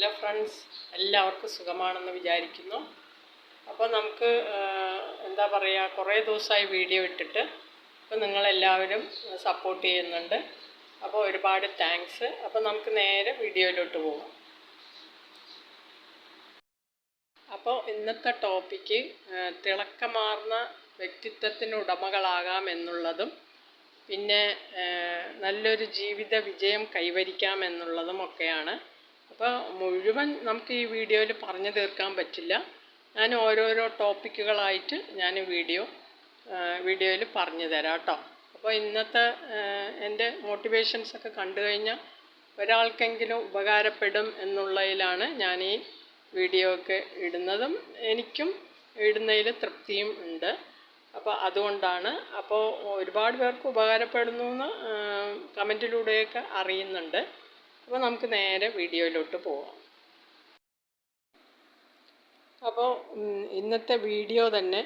Hello friends എല്ലാവർക്കും സുഖമാണെന്ന് വിചാരിക്കുന്നു. അപ്പോൾ നമുക്ക് എന്താ പറയുക കുറേ ദിവസമായി വീഡിയോ ഇട്ടിട്ട് അപ്പോൾ നിങ്ങളെല്ലാവരും സപ്പോർട്ട് ചെയ്യുന്നുണ്ട്. അപ്പോൾ ഒരുപാട് താങ്ക്സ്. അപ്പോൾ നമുക്ക് നേരെ വീഡിയോയിലോട്ട് പോകാം അപ്പോൾ ഇന്നത്തെ ടോപ്പിക്ക് തിളക്കമാർന്ന വ്യക്തിത്വത്തിന് ഉടമകളാകാം എന്നുള്ളതും പിന്നെ നല്ലൊരു ജീവിത വിജയം കൈവരിക്കാം എന്നുള്ളതും ഒക്കെയാണ് അപ്പോൾ മുഴുവൻ നമുക്ക് ഈ വീഡിയോയിൽ പറഞ്ഞു തീർക്കാൻ പറ്റില്ല. ഞാൻ ഓരോരോ ടോപ്പിക്കുകളായിട്ട് ഞാൻ വീഡിയോ വീഡിയോയിൽ പറഞ്ഞു തരാം കേട്ടോ. അപ്പോൾ ഇന്നത്തെ എന്റെ മോട്ടിവേഷൻസ് ഒക്കെ കണ്ടു കഴിഞ്ഞാൽ ഒരാൾക്കെങ്കിലും ഉപകാരപ്പെടും എന്നുള്ളതിലാണ് ഞാൻ ഈ വീഡിയോ ഒക്കെ ഇടുന്നതും എനിക്കും ഇടുന്നതിൽ തൃപ്തിയും ഉണ്ട്. അപ്പോൾ അതുകൊണ്ടാണ് അപ്പോൾ ഒരുപാട് പേർക്ക് ഉപകാരപ്പെടുന്നു എന്ന് കമന്റിലൂടെയൊക്കെ അറിയുന്നുണ്ട്. അപ്പോൾ നമുക്ക് നേരെ വീഡിയോയിലോട്ട് പോവാം. അപ്പോൾ ഇന്നത്തെ വീഡിയോ തന്നെ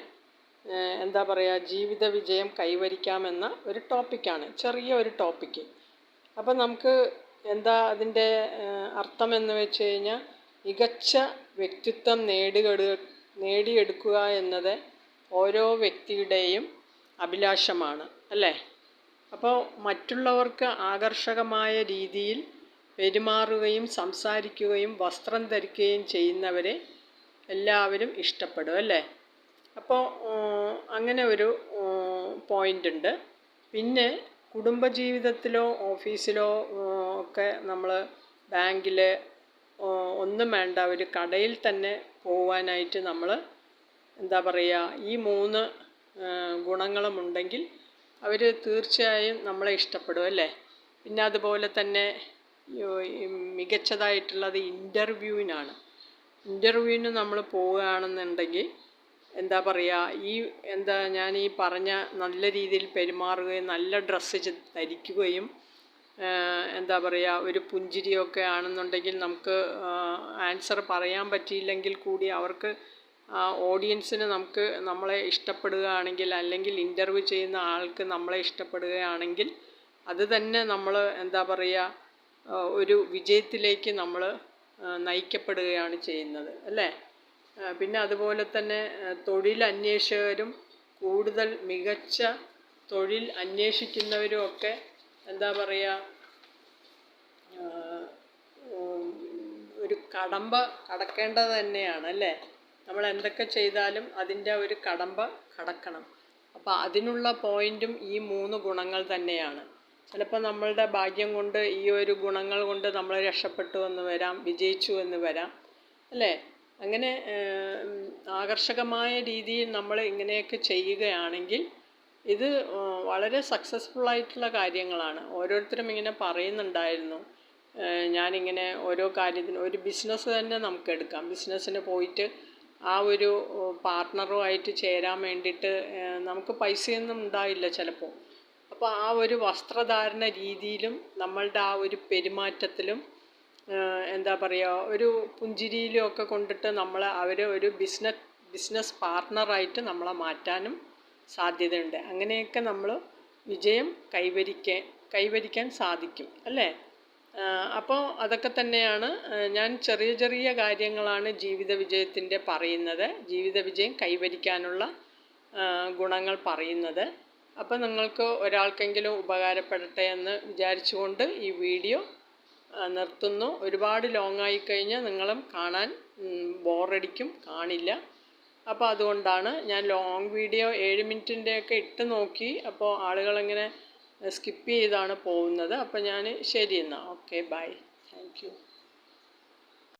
എന്താ പറയുക ജീവിത വിജയം കൈവരിക്കാമെന്ന ഒരു ടോപ്പിക്കാണ് ചെറിയ ഒരു ടോപ്പിക്ക്. അപ്പോൾ നമുക്ക് എന്താ അതിന്റെ അർത്ഥം എന്ന് വെച്ച് കഴിഞ്ഞാൽ മികച്ച വ്യക്തിത്വം നേടുകടു നേടിയെടുക്കുക എന്നത് ഓരോ വ്യക്തിയുടെയും അഭിലാഷമാണ് അല്ലേ? അപ്പോൾ മറ്റുള്ളവർക്ക് ആകർഷകമായ രീതിയിൽ പെരുമാറുകയും സംസാരിക്കുകയും വസ്ത്രം ധരിക്കുകയും ചെയ്യുന്നവരെ എല്ലാവരും ഇഷ്ടപ്പെടും അല്ലേ? അപ്പോൾ അങ്ങനെ ഒരു പോയിന്റ് ഉണ്ട്. പിന്നെ കുടുംബജീവിതത്തിലോ ഓഫീസിലോ ഒക്കെ നമ്മൾ ബാങ്കിൽ ഒന്നും വേണ്ട ഒരു കടയിൽ തന്നെ പോവാനായിട്ട് നമ്മൾ എന്താ പറയുക ഈ മൂന്ന് ഗുണങ്ങളുമുണ്ടെങ്കിൽ അവർ തീർച്ചയായും നമ്മളെ ഇഷ്ടപ്പെടും അല്ലേ? പിന്നെ അതുപോലെ തന്നെ മികച്ചതായിട്ടുള്ളത് ഇന്റർവ്യൂവിനാണ് ഇന്റർവ്യൂവിന് നമ്മൾ പോവുകയാണെന്നുണ്ടെങ്കിൽ എന്താ പറയുക ഈ എന്താ ഞാൻ ഈ പറഞ്ഞ നല്ല രീതിയിൽ പെരുമാറുകയും നല്ല ഡ്രസ്സ് ധരിക്കുകയും എന്താ പറയുക ഒരു പുഞ്ചിരിയൊക്കെ ആണെന്നുണ്ടെങ്കിൽ നമുക്ക് ആൻസർ പറയാൻ പറ്റിയില്ലെങ്കിൽ കൂടി അവർക്ക് ഓഡിയൻസിന് നമുക്ക് നമ്മളെ ഇഷ്ടപ്പെടുകയാണെങ്കിൽ അല്ലെങ്കിൽ ഇന്റർവ്യൂ ചെയ്യുന്ന ആൾക്ക് നമ്മളെ ഇഷ്ടപ്പെടുകയാണെങ്കിൽ അത് തന്നെ നമ്മൾ എന്താ പറയുക ഒരു വിജയത്തിലേക്ക് നമ്മൾ നയിക്കപ്പെടുകയാണ് ചെയ്യുന്നത് അല്ലേ? പിന്നെ അതുപോലെ തന്നെ തൊഴിൽ അന്വേഷകരും കൂടുതൽ മികച്ച തൊഴിൽ അന്വേഷിക്കുന്നവരും ഒക്കെ എന്താ പറയുക ഒരു കടമ്പ കടക്കേണ്ടത് തന്നെയാണ് അല്ലേ? നമ്മൾ എന്തൊക്കെ ചെയ്താലും അതിന്റെ ഒരു കടമ്പ കടക്കണം. അപ്പോൾ അതിനുള്ള പോയിന്റും ഈ മൂന്ന് ഗുണങ്ങൾ തന്നെയാണ്. ചിലപ്പോൾ നമ്മളുടെ ഭാഗ്യം കൊണ്ട് ഈ ഒരു ഗുണങ്ങൾ കൊണ്ട് നമ്മൾ രക്ഷപ്പെട്ടു എന്ന് വരാം വിജയിച്ചു എന്ന് വരാം അല്ലേ? അങ്ങനെ ആകർഷകമായ രീതിയിൽ നമ്മൾ ഇങ്ങനെയൊക്കെ ചെയ്യുകയാണെങ്കിൽ ഇത് വളരെ സക്സസ്ഫുൾ ആയിട്ടുള്ള കാര്യങ്ങളാണ്. ഓരോരുത്തരും ഇങ്ങനെ പറയുന്നുണ്ടായിരുന്നു. ഞാനിങ്ങനെ ഓരോ കാര്യത്തിന് ഒരു ബിസിനസ് തന്നെ നമുക്ക് എടുക്കാം. ബിസിനസ്സിന് പോയിട്ട് ആ ഒരു പാർട്ട്ണറുമായിട്ട് ചേരാൻ വേണ്ടിയിട്ട് നമുക്ക് പൈസയൊന്നും ഉണ്ടാവില്ല ചിലപ്പോൾ അപ്പോൾ ആ ഒരു വസ്ത്രധാരണ രീതിയിലും നമ്മളുടെ ആ ഒരു പെരുമാറ്റത്തിലും എന്താ പറയുക ഒരു പുഞ്ചിരിയിലും ഒക്കെ കൊണ്ടിട്ട് നമ്മൾ അവരെ ഒരു ബിസിനസ് ബിസിനസ് പാർട്ട്ണറായിട്ട് നമ്മളെ മാറ്റാനും സാധ്യതയുണ്ട്. അങ്ങനെയൊക്കെ നമ്മൾ വിജയം കൈവരിക്കാൻ കൈവരിക്കാൻ സാധിക്കും അല്ലേ? അപ്പോൾ അതൊക്കെ തന്നെയാണ് ഞാൻ ചെറിയ ചെറിയ കാര്യങ്ങളാണ് ജീവിത വിജയത്തിന്റെ പറയുന്നത്. ജീവിത വിജയം കൈവരിക്കാനുള്ള ഗുണങ്ങൾ പറയുന്നത്. അപ്പോൾ നിങ്ങൾക്ക് ഒരാൾക്കെങ്കിലും ഉപകാരപ്പെടട്ടെ എന്ന് വിചാരിച്ചുകൊണ്ട് ഈ വീഡിയോ നിർത്തുന്നു. ഒരുപാട് ലോങ് ആയി കഴിഞ്ഞാൽ നിങ്ങളും കാണാൻ ബോറടിക്കും കാണില്ല. അപ്പോൾ അതുകൊണ്ടാണ് ഞാൻ ലോങ് വീഡിയോ ഏഴ് മിനിറ്റിന്റെയൊക്കെ ഇട്ട് നോക്കി. അപ്പോൾ ആളുകളിങ്ങനെ സ്കിപ്പ് ചെയ്താണ് പോകുന്നത്. അപ്പോൾ ഞാൻ ശരി എന്നാൽ ഓക്കെ ബൈ താങ്ക്